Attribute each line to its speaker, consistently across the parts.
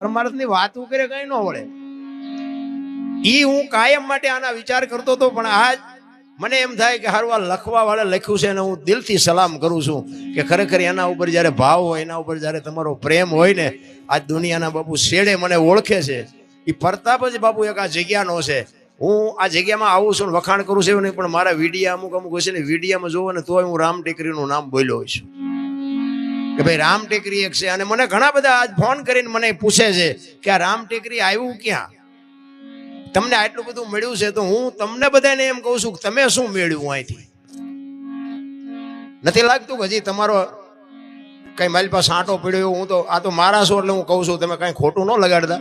Speaker 1: પરમાર્થની વાત કરે કઈ ન વળે. ઈ હું કાયમ માટે આના વિચાર કરતો હતો, પણ આજ મને એમ થાય કે હારું આ લખવા વાળા લખ્યું છે અને હું દિલથી સલામ કરું છું કે ખરેખર એના ઉપર જ્યારે ભાવ હોય, એના ઉપર જ્યારે તમારો પ્રેમ હોય ને આ દુનિયાના બાપુ શેડે મને ઓળખે છે. એ પરતાપ જ બાપુ એક આ જગ્યાનો છે. હું આ જગ્યામાં આવું છું વખાણ કરું છું નહીં, પણ મારા વિડીયા અમુક અમુક હોય છે ને, વિડીયામાં જોવો ને તોય હું રામ ટેકરીનું નામ બોલ્યો હોઈશ કે ભાઈ રામ ટેકરી એક છે. અને મને ઘણા બધા આજ ફોન કરીને મને પૂછે છે કે આ રામ ટેકરી આવ્યું ક્યાં? તમને આટલું બધું મળ્યું છે તો હું તમને બધાને એમ કહું છું કે તમે શું મેળવ્યું અહીંથી? નથી લાગતું કે હજી તમારો કઈ મારી પાસે આંટો પડ્યો હું તો આ તો મારા છો એટલે હું કહું છું, તમે કાંઈ ખોટું ન લગાડતા.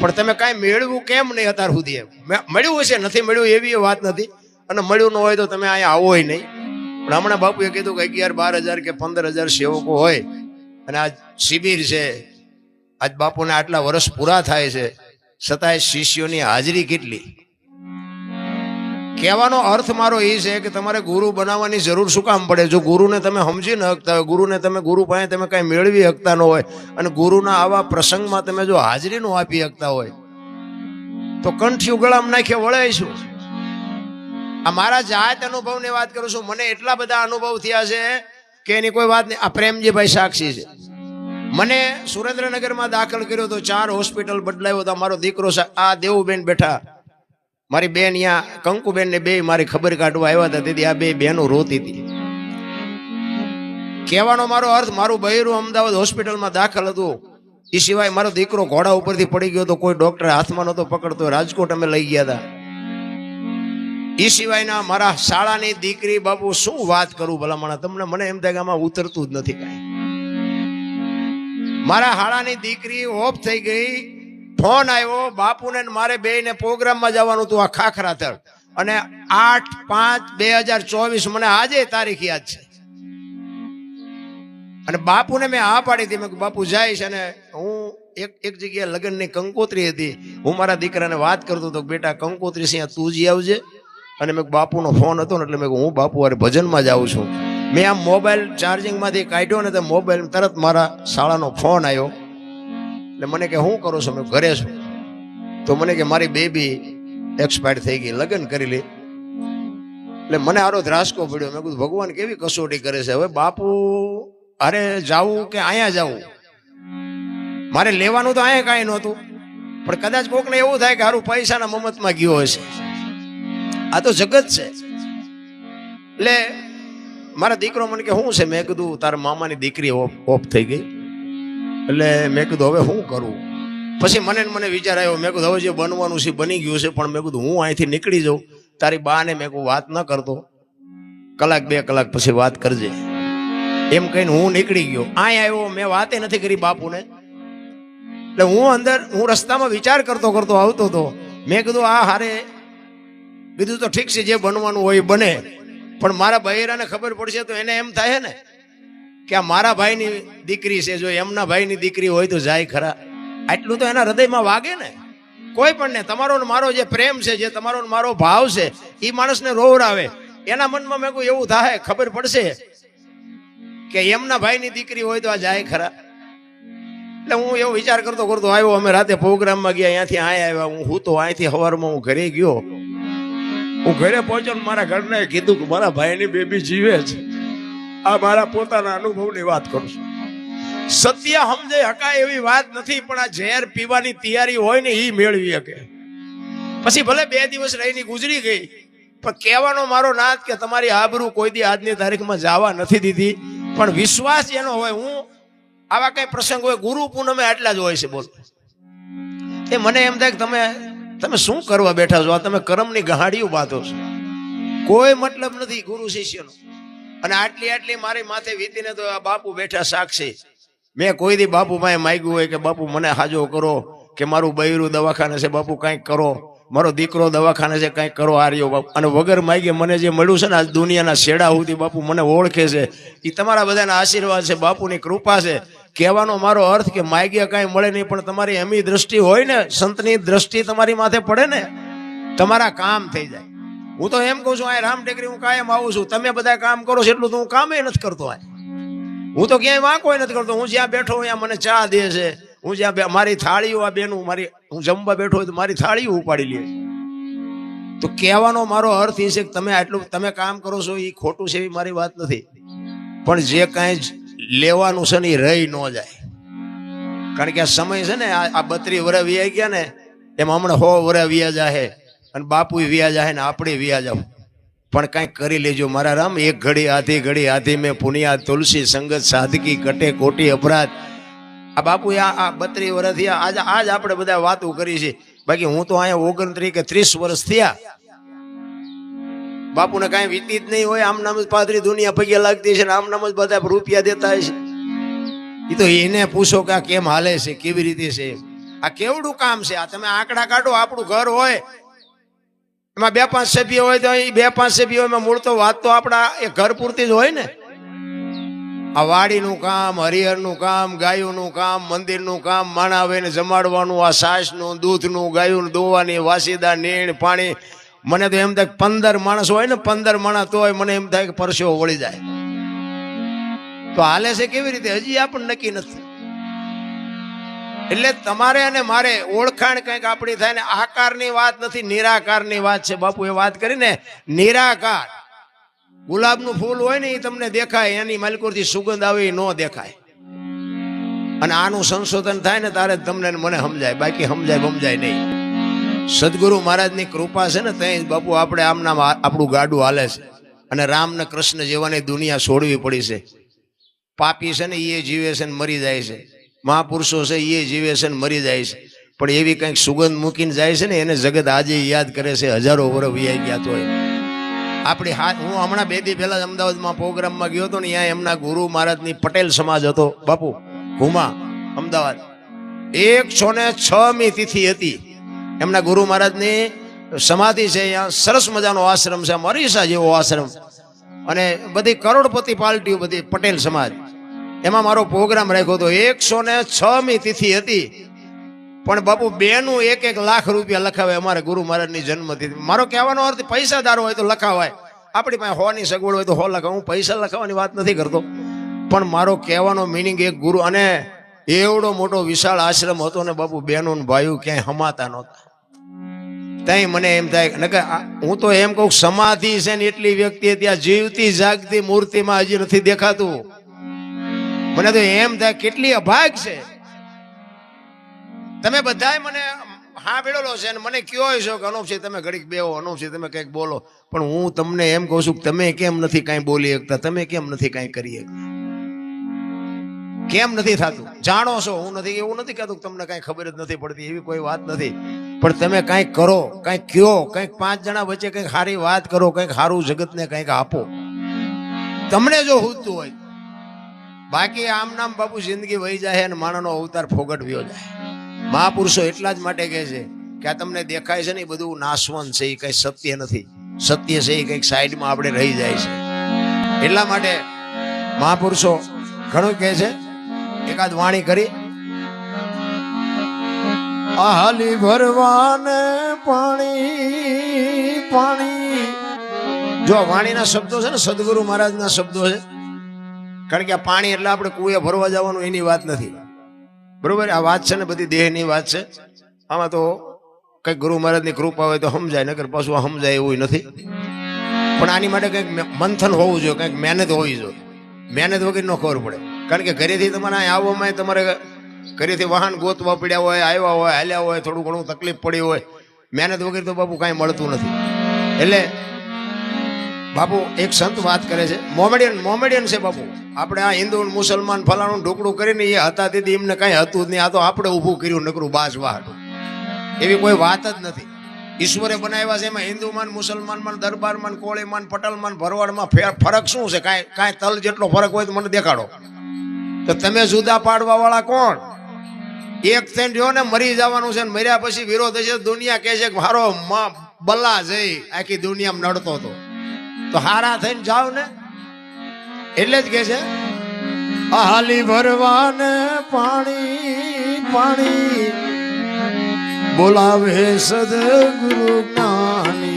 Speaker 1: પણ તમે કાંઈ મેળવ્યું કેમ નહીં અત્યાર સુધી એમ? મળ્યું હશે, નથી મળ્યું એવી વાત નથી. અને મળ્યું ન હોય તો તમે અહીંયા આવો નહીં. પણ બાપુએ કીધું કે અગિયાર, બાર હજાર કે પંદર હજાર સેવકો હોય અને આ શિબિર છે. આજ બાપુને આટલા વર્ષ પૂરા થાય છે. છતાંય શિષ્યોની હાજરી કેટલી? કહેવાનો અર્થ મારો એ છે કે તમારે ગુરુ બનાવવાની જરૂર શું કામ પડે? જો ગુરુને તમે સમજી ન શકતા હોય, ગુરુને તમે ગુરુ પાસે તમે કાંઈ મેળવી શકતા ન હોય અને ગુરુના આવા પ્રસંગમાં તમે જો હાજરી ન આપી શકતા હોય, તો કંઠિયું ગળામાં નાખે વળાઈશું. આ મારા જાત અનુભવની વાત કરું છું. મને એટલા બધા અનુભવ થયા છે કે એની કોઈ વાત નહીં. આ પ્રેમજીભાઈ સાક્ષી છે. મને સુરેન્દ્રનગરમાં દાખલ કર્યો તો ચાર હોસ્પિટલ બદલાયો તો મારો દીકરો આ દેવુબેન બેઠા. મારી બેન અહીંયા કંકુબેન ને બે મારી ખબર કાઢવા આવ્યા હતા. તેથી આ બે બહેનો રોતી હતી. કહેવાનો મારો અર્થ, મારું બહેરું અમદાવાદ હોસ્પિટલમાં દાખલ હતું. એ સિવાય મારો દીકરો ઘોડા ઉપરથી પડી ગયો તો કોઈ ડોક્ટર હાથમાં નહોતો પકડતો. રાજકોટ અમે લઈ ગયા હતા. એ સિવાયના મારા શાળાની દીકરી બાપુ શું વાત કરું ભલામણા? તમને મને એમ થાય કે આમાં ઉતરતું જ નથી કાંઈ. મારા હાળાની દીકરી ઓફ થઈ ગઈ, ફોન આવ્યો, બાપુને મારે બે ને પ્રોગ્રામમાં જવાનું હતું આ ખાખરા તળ અને આઠ પાંચ બે હજાર ચોવીસ મને આજે તારીખ યાદ છે. અને બાપુને મેં આ પાડી હતી, મેં બાપુ જઈશ અને હું એક એક જગ્યાએ લગ્નની કંકોત્રી હતી. હું મારા દીકરાને વાત કરતો હતો બેટા, કંકોત્રી સિંહ, તું જ આવજે. અને મેં બાપુનો ફોન હતો ને એટલે મેં હું બાપુ અરે ભજનમાં જાઉં છું. મેં આમ મોબાઈલ ચાર્જિંગમાંથી કાઢ્યો ને તો મોબાઈલ તરત મારા શાળાનો ફોન આવ્યો. એટલે મને કે શું કરો છો? મેં ઘરે છું. તો મને કે, મારી બેબી એક્સપાયર થઈ ગઈ, લગ્ન કરી લે. એટલે મને આરો ધ્રાસકો પડ્યો. મેં કીધું, ભગવાન કેવી કસોટી કરે છે? હવે બાપુ અરે જાવું કે અહીંયા જાવું? મારે લેવાનું તો અહીંયા કાંઈ નહોતું. પણ કદાચ કોકને એવું થાય કે હારું પૈસાના મમતમાં ગયો હશે. આ તો જગત છે. એટલે મારા દીકરો મને કે શું છે? મેં કીધું, તારા મામાની દીકરી ઓફ થઈ ગઈ. એટલે મેં કીધું, હવે શું કરું? પછી મને મને વિચાર આવ્યો, મેં કીધું, હવે જે બનવાનું છે બની ગયું છે, પણ મેં કીધું, હું અહીંથી નીકળી જાઉં. તારી બાને મેં કહું વાત ન કરતો. કલાક, બે કલાક પછી વાત કરજે. એમ કહીને હું નીકળી ગયો. અહીં આવ્યો મેં વાતે નથી કરી બાપુને. એટલે હું અંદર, હું રસ્તામાં વિચાર કરતો કરતો આવતો હતો. મેં કીધું, આ હારે કીધું તો ઠીક છે, જે બનવાનું હોય બને. પણ મારા બહેરાને ખબર પડશે તો એને એમ થાય ને કે આ મારા ભાઈની દીકરી છે, જો એમના ભાઈની દીકરી હોય તો જાય ખરા. આટલું તો એના હૃદયમાં વાગે ને. કોઈ પણ ને, તમારો ને મારો જે પ્રેમ છે, જે તમારો ને મારો ભાવ છે એ માણસને રોવરાવે એના મનમાં મેં કોઈ એવું થાય, ખબર પડશે કે એમના ભાઈની દીકરી હોય તો આ જાય ખરા. એટલે હું એવો વિચાર કરતો કરતો આવ્યો, અમે રાતે પ્રોગ્રામમાં ગયા, અહીંયાથી આય આવ્યા, હું હું તો અહીંથી સવારમાં હું ઘરે ગયો. હું ઘરે પહોંચ્યો મારા ઘરને કીધું કે મારા ભાઈની બેબી જીવે છે. આ મારા પોતાના અનુભવની વાત કરું છું. સત્ય સમજે હકાય એવી વાત નથી, પણ આ ઝેર પીવાની તૈયારી હોય ને એ મેળવી શકે. પછી ભલે બે દિવસ રહીને ગુજરી ગઈ, પણ કહેવાનો મારો નાથ કે તમારી આબરૂ કોઈ દી આજની તારીખમાં જવા નથી દીધી. પણ વિશ્વાસ એનો હોય, હું આવા કઈ પ્રસંગ હોય ગુરુ પૂનમે આટલા જ હોય છે બોલ. એ મને એમ થાય કે તમે તમે શું કરવા બેઠા છો? આ તમે કર્મની ગહાડીઓ બાંધો છો. કોઈ મતલબ નથી ગુરુ શિષ્યનો. અને આટલી આટલી મારી માથે વીતીને તો આ બાપુ બેઠા સાક્ષી. મેં કોઈ દી બાપુ પાસે માગ્યું હોય કે, બાપુ, મને હાજો કરો કે મારું બૈરું દવાખાને છે, બાપુ, કંઈક કરો. મારો દીકરો દવાખાને છે, કંઈક કરો આર્યો, બાપુ. અને વગર માગે મને જે મળ્યું છે ને, આજ દુનિયાના શેડા સુધી બાપુ મને ઓળખે છે. એ તમારા બધાના આશીર્વાદ છે, બાપુની કૃપા છે. કહેવાનો મારો અર્થ કે માગ્યા કાંઈ મળે નહીં, પણ તમારી એમની દ્રષ્ટિ હોય ને, સંતની દ્રષ્ટિ તમારી માથે પડે ને, તમારા કામ થઈ જાય. હું તો એમ કહું છું આ રામ ટેકરી, હું કાયમ આવું છું. તમે બધા કામ કરો છો, એટલું તો હું કામે નથી કરતો આ હું તો ક્યાંય વાંકો નથી કરતો. હું જ્યાં બેઠો ત્યાં મને ચા દે છે. હું જ્યાં મારી થાળીઓ આ બેનું, મારી, હું જમવા બેઠો હોય તો મારી થાળીઓ ઉપાડી લે. તો કહેવાનો મારો અર્થ એ છે કે તમે આટલું, તમે કામ કરો છો એ ખોટું છે એવી મારી વાત નથી. પણ જે કાંઈ લેવાનું છે ને એ રહી ન જાય. કારણ કે આ સમય છે ને, આ બત્રી વરે વ્યા ગયા ને, એમાં હમણાં હો વરે વ્યા જાહે અને બાપુ વ્યા જાહે ને આપણે વ્યા જાવ પણ કાંઈક કરી લેજો મારા રામ, એક ઘડી આધી ઘડી આધી મેં પુનિયા, તુલસી, સંગત, સાદગી કટે કોટી અપરાધ. આ બાપુ આ આ બત્રી વર્ષ થયા. આજ આજ આપણે બધા વાતો કરી છે. બાકી હું તો અહીંયા ઓગણત્રીસ કે ત્રીસ વર્ષ થયા. બાપુને કાંઈ વીતી જ નહીં હોય, આમ નામ જ દુનિયા પગે લાગતી છે ને આમ નામ જ બધા રૂપિયા દેતા છે એ તો એને પૂછો કે આ કેમ હાલે છે, કેવી રીતે છે? આ કેવડું કામ છે? આ તમે આંકડા કાઢો, આપણું ઘર હોય. એમાં બે પાંચ સભ્ય હોય તો એ બે પાંચ સભ્ય હોય મૂળ તો વાત તો આપણા એ ઘર પૂરતી જ હોય ને. આ વાડીનું કામ, હરિહરનું કામ, ગાયોનું કામ, મંદિરનું કામ માણાવેને જમાડવાનું, આ સાસનું, દૂધનું ગાયું દોવાની, વાસીદા, નીણ, પાણી મને તો એમ થાય પંદર માણસ હોય ને, પંદર માણસ તો મને એમ થાય કે પરસેવો વળી જાય. તો હાલે છે કેવી રીતે? હજી આપણને નક્કી નથી. એટલે તમારે અને મારે ઓળખાણ કંઈક આપણી થાય ને, આકારની વાત નથી, નિરાકારની વાત છે. બાપુ, એ વાત કરીને નિરાકાર. ગુલાબનું ફૂલ હોય ને, એ તમને દેખાય, એની માલિકોરથી સુગંધ આવે, એ ન દેખાય. અને આનું સંશોધન થાય ને, તારે તમને મને સમજાય, બાકી સમજાય સમજાય નહીં. સદગુરુ મહારાજની કૃપા છે ને ત્યાં બાપુ આપણે આમના આપણું ગાડું હાલે છે. અને રામ ને કૃષ્ણ જેવાની દુનિયા છોડવી પડી છે. પાપી છે ને એ જીવે છે ને મરી જાય છે. મહાપુરુષો છે એ જીવે છે ને મરી જાય છે. પણ એવી કંઈક સુગંધ મૂકીને જાય છે ને એને જગત આજે યાદ કરે છે, હજારો વર્ષ વ્યાઈ ગયા તો આપણી હા હું હમણાં બે દી પહેલા અમદાવાદમાં પ્રોગ્રામમાં ગયો હતો ને ત્યાં એમના ગુરુ મહારાજની પટેલ સમાજ હતો. બાપુ, ઘુમા, અમદાવાદ. એકસો ને છ મી તિથિ હતી. એમના ગુરુ મહારાજની સમાધિ છે અહીંયા. સરસ મજાનો આશ્રમ છે. મરીસા જેવો આશ્રમ. અને બધી કરોડપતિ પાર્ટીઓ બધી પટેલ સમાજ. એમાં મારો પ્રોગ્રામ રાખ્યો હતો. એકસો ને છ મી તિથિ હતી. પણ બાપુ બેનું એક એક લાખ રૂપિયા લખાવે અમારે ગુરુ મહારાજની જન્મતિથિ. મારો કહેવાનો અર્થ, પૈસાદાર હોય તો લખાવાય. આપણી પાસે હોની સગવડ હોય તો હો લખાવ. હું પૈસા લખાવવાની વાત નથી કરતો. પણ મારો કહેવાનો મિનિંગ એક ગુરુ અને એવડો મોટો વિશાળ આશ્રમ હતો ને બાપુ બહેનો ભાઈઓ ક્યાંય હમાતા નહોતા. ત્યાં મને એમ થાય નકર હું તો એમ કહું સમાધિ છે ને એટલી વ્યક્તિ ત્યાં જીવતી જાગતી મૂર્તિમાં હજી નથી દેખાતું. મને તો એમ થાય કેટલી અભાગ છે. તમે બધાય મને હા ભેળેલો છે અને મને કયો છો કે અનુપસિંહ તમે ઘડીક બેહો અનુપસિંહ તમે કંઈક બોલો. પણ હું તમને એમ કહું છું કે તમે કેમ નથી કાંઈ બોલી શકતા, તમે કેમ નથી કાંઈ કરી શકતા? કેમ નથી થતું? જાણો છો, હું નથી, એવું નથી કહેતું તમને કાંઈ ખબર જ નથી પડતી, એવી કોઈ વાત નથી. પણ તમે કાંઈક કરો, કાંઈક કયો, કંઈક પાંચ જણા વચ્ચે કંઈક સારી વાત કરો, કંઈક સારું જગતને કંઈક આપો. તમને જો હુતું હોય, બાકી આમ નામ બાપુ જિંદગી વહી જાય અને માણસનો અવતાર ફોગટ વ્યો જાય. મહાપુરુષો એટલા જ માટે કહે છે કે આ તમને દેખાય છે ને એ બધું નાશવંત છે, એ કઈ સત્ય નથી. સત્ય છે, એ કંઈક સાઈડમાં આપણે રહી જાય છે. એટલા માટે મહાપુરુષો ઘણું કહે છે એકાદ વાણી કરી. આલી ભરવાને પાણી પાણી. જો વાણીના શબ્દો છે ને, સદગુરુ મહારાજના શબ્દો છે. કારણ કે આ પાણી એટલે આપણે કુએ ભરવા જવાનું એની વાત નથી. બરોબર? આ વાત છે ને બધી દેહની વાત છે. આમાં તો કંઈક ગુરુ મહારાજની કૃપા હોય તો સમજાય નગર પાછું સમજાય એવું નથી. પણ આની માટે કંઈક મંથન હોવું જોઈએ, કંઈક મહેનત હોવી જોઈએ. મહેનત વગર ન ખબર પડે. કારણ કે ઘરેથી તમારે અહીં આવવામાં તમારે ઘરેથી વાહન ગોતવા પડ્યા હોય, આવ્યા હોય, હાલ્યા હોય, થોડું ઘણું તકલીફ પડી હોય. મહેનત વગેરે તો બાપુ કાંઈ મળતું નથી. એટલે બાપુ એક સંત વાત કરે છે. મોમેડિયન મોમેડિયન છે બાપુ. આપણે આ હિન્દુ મુસલમાન ફલાણું ઢોકળું કરીને એ હતા તેથી એમને કાંઈ હતું જ નહીં. આ તો આપણે ઊભું કર્યું નકરું બાજ વાહટું એવી કોઈ વાત જ નથી. ઈશ્વરે બનાવ્યા છે એમાં હિન્દુમાન મુસલમાનમાં દરબારમાં કોળીમાન પટલમાન ભરવાડમાં ફરક શું છે? કાંઈ કાંઈ તલ જેટલો ફરક હોય તો મને દેખાડો. તો તમે જુદા પાડવા વાળા કોણ? એક થઈને રહ્યો ને મરી જવાનું છે ને મર્યા પછી વિરોધ તો દુનિયા કહે છે કે મારો બલ્લા જઈ આખી દુનિયામાં નડતો હતો તો હારા થઈને જાવ ને. એટલે જ કે છે હાલી ભરવાને પાણી પાણી બોલાવે સદગુરુ જ્ઞાની.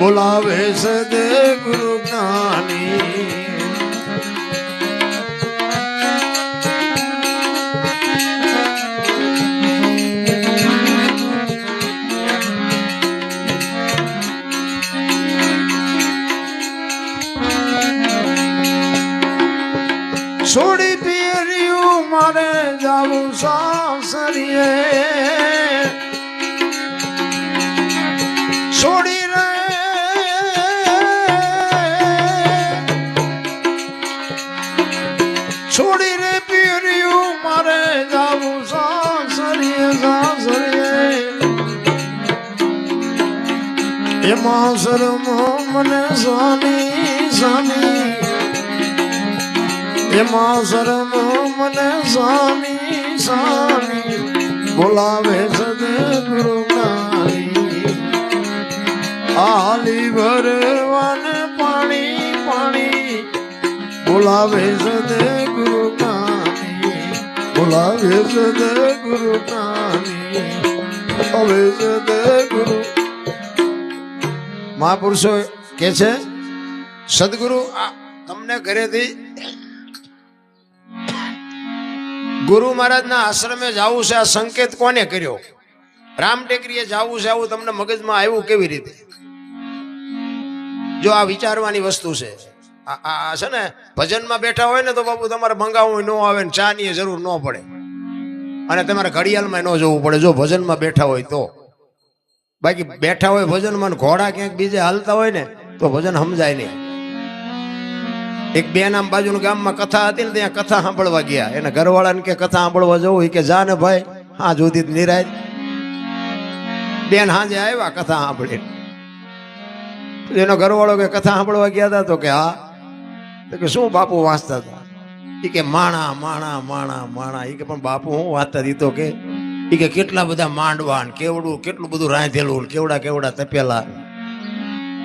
Speaker 1: બોલાવે સદગુરુ જ્ઞાની. જાવું સાસરીએ છોડી રે. છોડી રે પીર્યું મારે જાવું સાસરીએ સાસરીએ. એમાં શરમો મને સ્વામી સ્વામી એમાં શરમો મને સ્વામી સ્વામી બોલાવે સદગુરુ આલી ભરવાન પાણી પાણી. બોલાવે સદગુરુ બોલાવે સદગુરુ કાળી હવે સદગુરુ. મહાપુરુષો કે છે? સદગુરુ તમને ઘરેથી ગુરુ મહારાજના આશ્રમે જવું છે, આ સંકેત કોને કર્યો? રામ ટેકરીએ જવું છે, આવું તમને મગજમાં આવ્યું કેવી રીતે? જો આ વિચારવાની વસ્તુ છે. આ છે ને, ભજનમાં બેઠા હોય ને તો બાપુ તમારે મંગાવવું ન આવે ને ચા ની જરૂર ન પડે. અને તમારે ઘડિયાળમાં ન જવું પડે, જો ભજનમાં બેઠા હોય તો. બાકી બેઠા હોય ભજનમાં ઘોડા ક્યાંક બીજે હાલતા હોય ને, તો ભજન સમજાય નહીં. એક બે નામ બાજુનું ગામમાં કથા હતી ને ત્યાં કથા સાંભળવા ગયા. એના ઘરવાળાને કે કથા સાંભળવા જવું કે જા ને ભાઈ હા જોતી નિરાય. બેન હાજે આવ્યા કથા સાંભળી એનો ઘરવાળો કે કથા સાંભળવા ગયા હતા તો કે હા. તો કે શું બાપુ વાંચતા હતા? એ કે માણા માણા માણા માણા. એ કે પણ બાપુ હું વાંચતા તો? કે એ કે કેટલા બધા માંડવા ને કેવડું, કેટલું બધું રાંધેલું કેવડા કેવડા તપેલા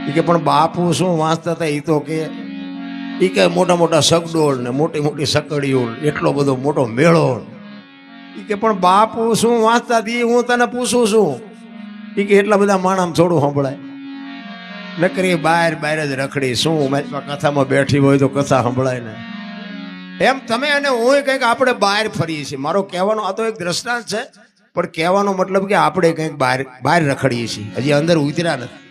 Speaker 1: એ કે પણ બાપુ શું વાંચતા હતા એ તો કે એ કે મોટા મોટા સગડોળ ને મોટી મોટી સકડીઓ એટલો બધો મોટો મેળો એ કે પણ બાપુ શું વાંચતા હતી હું તને પૂછું છું. એ કે એટલા બધા માણામ થોડું સંભળાય. નકરી બહાર બહાર જ રખડી. શું મેચમાં કથામાં બેઠી હોય તો કથા સંભળાય ને. એમ તમે અને હું કંઈક આપણે બહાર ફરીએ છીએ. મારો કહેવાનો, આ તો એક દ્રષ્ટાંત છે, પણ કહેવાનો મતલબ કે આપણે કંઈક બહાર બહાર રખડીએ છીએ. હજી અંદર ઉતર્યા નથી.